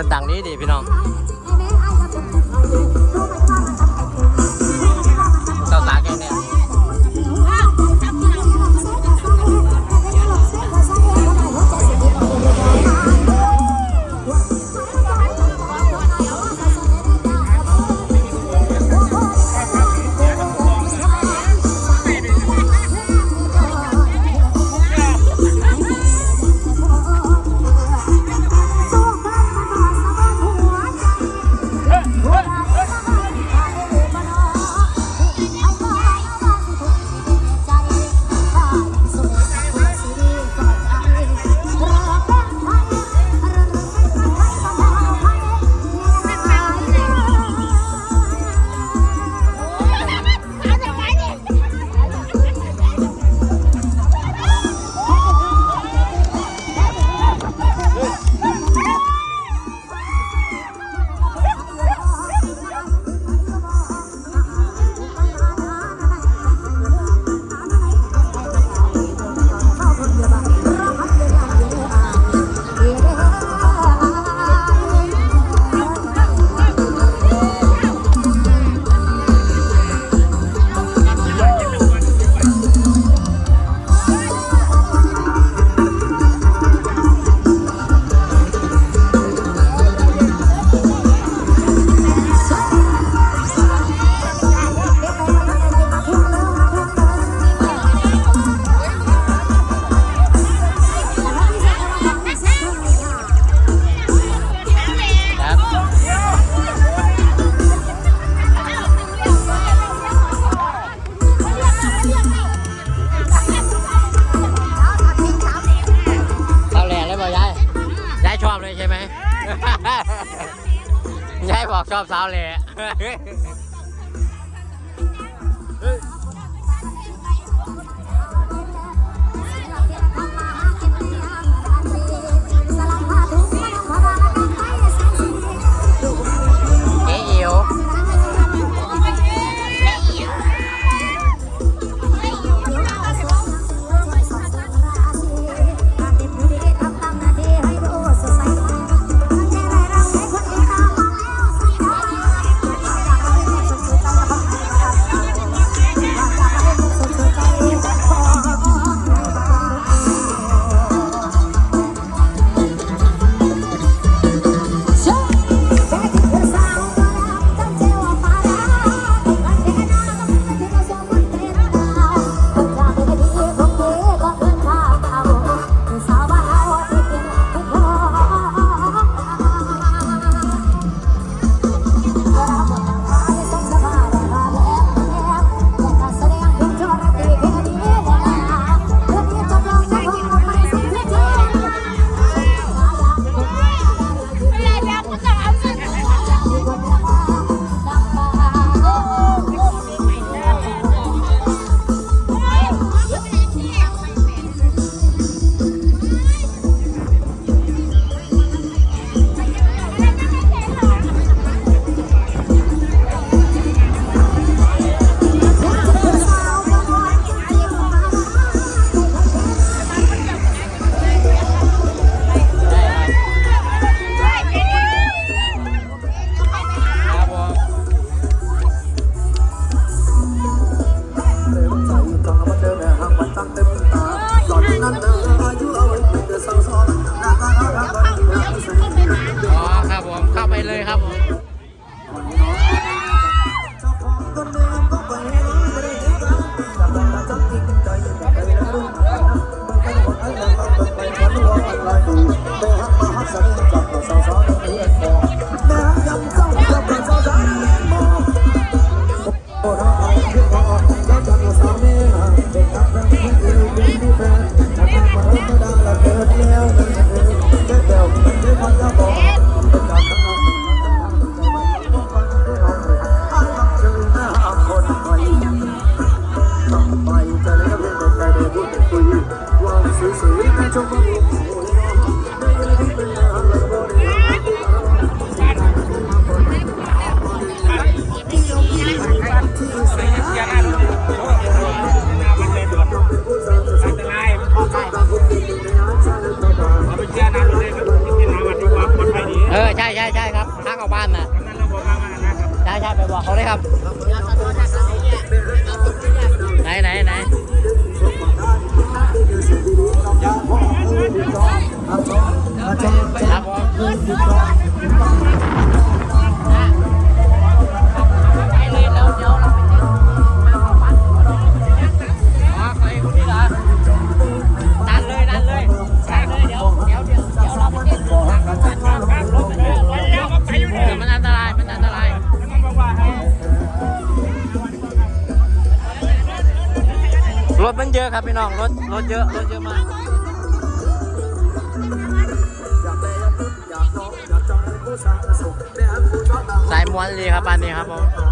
คนต่างนี้ดิพี่น้อง ชอบสาวแหล่ ครับผม ได้ใช่ไปบอกเขาเลยครับ ไหนไหนไหนครับ ถมันเยอะครับพี่น้องรถรถเยอะรถเยอะมากสายม้วนเลยครับบ้านนี้ครับผม